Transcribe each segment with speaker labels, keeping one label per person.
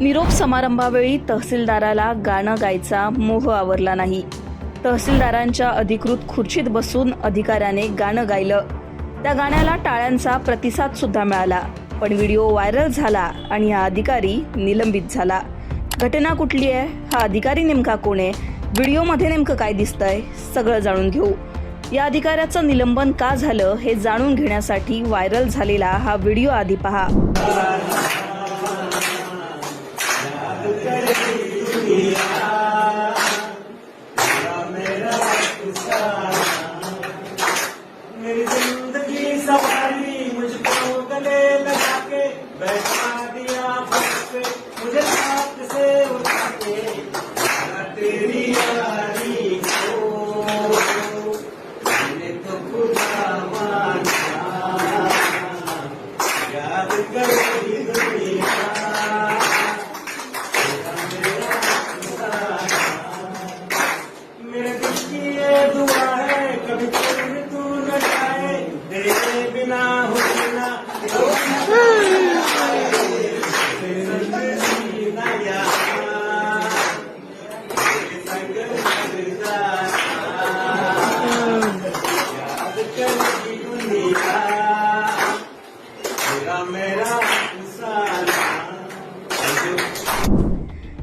Speaker 1: निरोप समारंभावेळी तहसीलदाराला गाणं गायचा मोह आवरला नाही. तहसीलदारांच्या अधिकृत खुर्चीत बसून अधिकाऱ्याने गाणं गायलं. त्या गाण्याला टाळ्यांचा प्रतिसाद सुद्धा मिळाला. पण व्हिडिओ व्हायरल झाला आणि हा अधिकारी निलंबित झाला. घटना कुठली आहे? हा अधिकारी नेमका कोण आहे? व्हिडिओमध्ये नेमकं काय दिसतंय? सगळं जाणून घेऊ. या अधिकाऱ्याचं निलंबन का झालं हे जाणून घेण्यासाठी व्हायरल झालेला हा व्हिडिओ आधी पहा.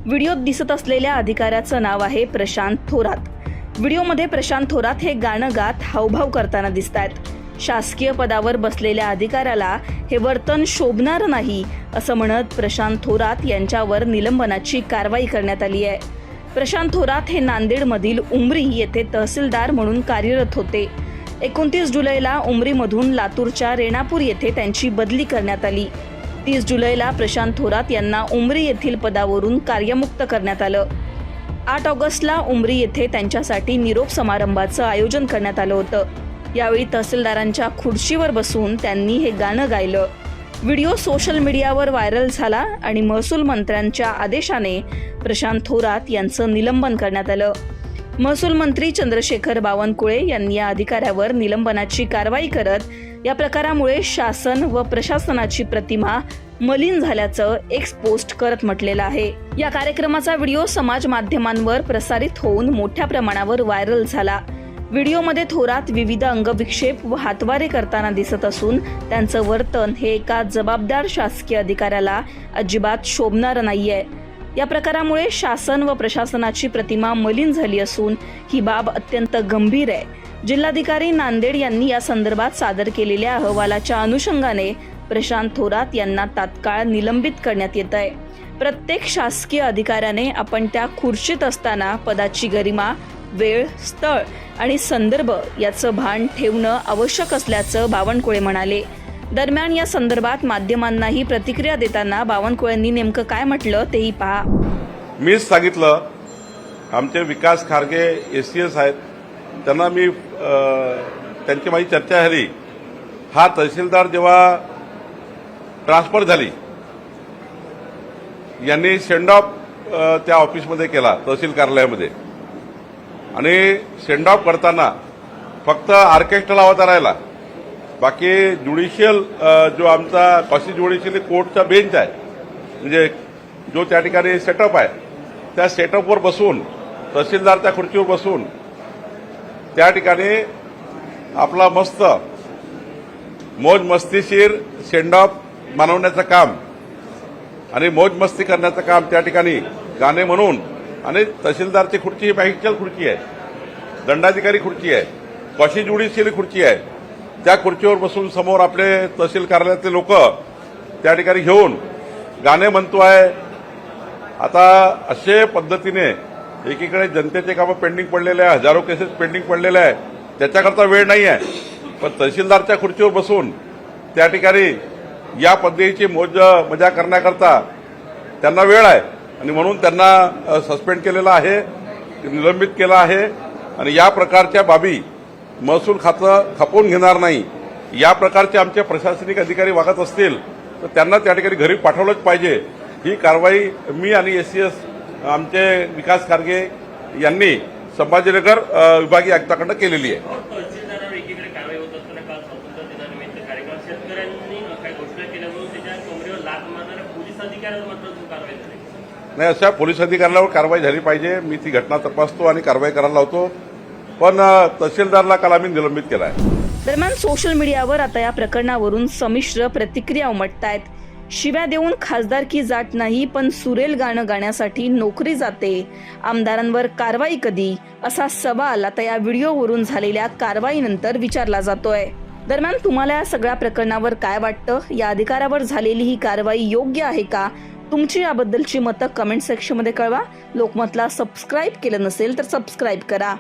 Speaker 1: व्हिडिओत दिसत असलेल्या अधिकाऱ्याचं नाव आहे प्रशांत थोरात. व्हिडिओमध्ये प्रशांत थोरात हे गाणं गात हावभाव करताना दिसत आहेत शासकीय पदावर बसलेल्या अधिकाऱ्याला हे वर्तन शोभणार नाही असं म्हणत प्रशांत थोरात यांच्यावर निलंबनाची कारवाई करण्यात आली आहे. प्रशांत थोरात हे नांदेडमधील उमरी येथे तहसीलदार म्हणून कार्यरत होते. एकोणतीस जुलैला उमरीमधून लातूरच्या रेणापूर येथे त्यांची बदली करण्यात आली. तीस जुलैला प्रशांत थोरात यांना उमरी येथील पदावरून कार्यमुक्त करण्यात आलं. आठ ऑगस्टला उमरी येथे त्यांच्यासाठी निरोप समारंभाचं आयोजन करण्यात आलं होतं. यावेळी तहसीलदारांच्या खुर्चीवर बसून त्यांनी हे गाणं गायलं. व्हिडिओ सोशल मीडियावर व्हायरल झाला आणि महसूल मंत्र्यांच्या आदेशाने प्रशांत थोरात यांचं निलंबन करण्यात आलं. महसूल मंत्री चंद्रशेखर बावनकुळे यांनी या अधिकाऱ्यावर निलंबनाची कारवाई करत या प्रकारामुळे शासन व प्रशासनाची प्रतिमा मलिन झाल्याचं एक्स पोस्ट करत म्हटलेलं आहे. या कार्यक्रमाचा व्हिडिओ समाज माध्यमांवर प्रसारित होऊन मोठ्या प्रमाणावर व्हायरल झाला. व्हिडिओमध्ये थोरात विविध अंगविक्षेप व हातवारे करताना दिसत असून त्यांचं वर्तन हे एका जबाबदार शासकीय अधिकाऱ्याला अजिबात शोभणारं नाहीये. या प्रकारामुळे शासन व प्रशासनाची प्रतिमा मलिन झाली असून ही बाब अत्यंत गंभीर आहे. जिल्हाधिकारी नांदेड यांनी या संदर्भात सादर केलेल्या अहवालाच्या अनुषंगाने प्रशांत थोरात यांना तात्काळ निलंबित करण्यात येत आहे. प्रत्येक शासकीय अधिकाऱ्याने आपण त्या खुर्चीत असताना पदाची गरिमा वेळ स्थळ आणि संदर्भ याचं भान ठेवणं आवश्यक असल्याचं बावनकुळे म्हणाले. दरम्यान या संदर्भात माध्यमांनाही प्रतिक्रिया देताना बावनकुळेंनी नेमकं काय म्हटलं तेही पहा.
Speaker 2: मीच सांगितलं आमचे Vikas Kharge S C S आहेत. त्यांना मी त्यांची माझी चर्चा झाली. हा तहसीलदार जेव्हा ट्रान्सफर झाली यांनी सेंड ऑफ त्या ऑफिसमध्ये केला तहसील कार्यालयामध्ये. आणि सेंड ऑफ करताना फक्त ऑर्केस्ट्रा लावता राहिला बाकी ज्युडिशियल जो आमचा कॉसी ज्युडिशियल कोर्टचा बेंच आहे म्हणजे जो त्या ठिकाणी सेटअप आहे त्या सेटअपवर बसून तहसीलदार त्या खुर्चीवर बसून त्या ठिकाणी आपला मस्त मौज मस्तीशीर सेंड ऑफ मानवण्याचं काम आणि मौज मस्ती करण्याचं काम त्या ठिकाणी गाणे म्हणून आणि तहसीलदारची खुर्ची ही मॅजिस्ट्रियल खुर्ची आहे दंडाधिकारी खुर्ची आहे कॉशी जुडिशियल खुर्ची आहे त्या खुर्चीवर बसून समोर आपले तहसील कार्यालयातले लोक त्या ठिकाणी घेऊन गाणे म्हणतो आहे. आता असे पद्धतीने एकीकडे जनतेचे कामं पेंडिंग पडलेले आहे हजारो केसेस पेंडिंग पडलेले आहे. त्याच्याकरता वेळ नाही आहे. पण तहसीलदारच्या खुर्चीवर बसून त्या ठिकाणी या पद्धतीची मोज मजा करण्याकरता त्यांना वेळ आहे. आणि म्हणून त्यांना सस्पेंड केलेलं आहे निलंबित केलं आहे. आणि या प्रकारच्या बाबी महसूल खातं खपवून घेणार नाही या प्रकारचे आमचे प्रशासनिक अधिकारी वागत असतील तर त्यांना त्या ठिकाणी घरी पाठवलंच पाहिजे. ही कारवाई मी आणि एस सी एस आमचे विकास खारगे यांनी संभाजीनगर विभागीय आयुक्ताकडनं केलेली आहे. नाही अशा पोलीस अधिकाऱ्यावर कारवाई झाली पाहिजे. मी ती घटना तपासतो आणि कारवाई करायला लावतो. पण तहसीलदारला काल आम्ही निलंबित केला आहे.
Speaker 1: दरम्यान सोशल मीडियावर आता या प्रकरणावरून संमिश्र प्रतिक्रिया उमटतायत. शिव्या देऊन खासदारकी जात नाही पण सुरेल गाणं गाण्यासाठी नोकरी जाते. आमदारांवर कारवाई कधी? असा सवाल आता या व्हिडिओवरून झालेल्या कारवाईनंतर विचारला जातोय. दरम्यान तुम्हाला या सगळ्या प्रकरणावर काय वाटतं? या अधिकाऱ्यावर झालेली ही कारवाई योग्य आहे का? तुमची याबद्दलची मतं कमेंट सेक्शनमध्ये कळवा. लोकमतला सबस्क्राईब केलं नसेल तर सबस्क्राईब करा.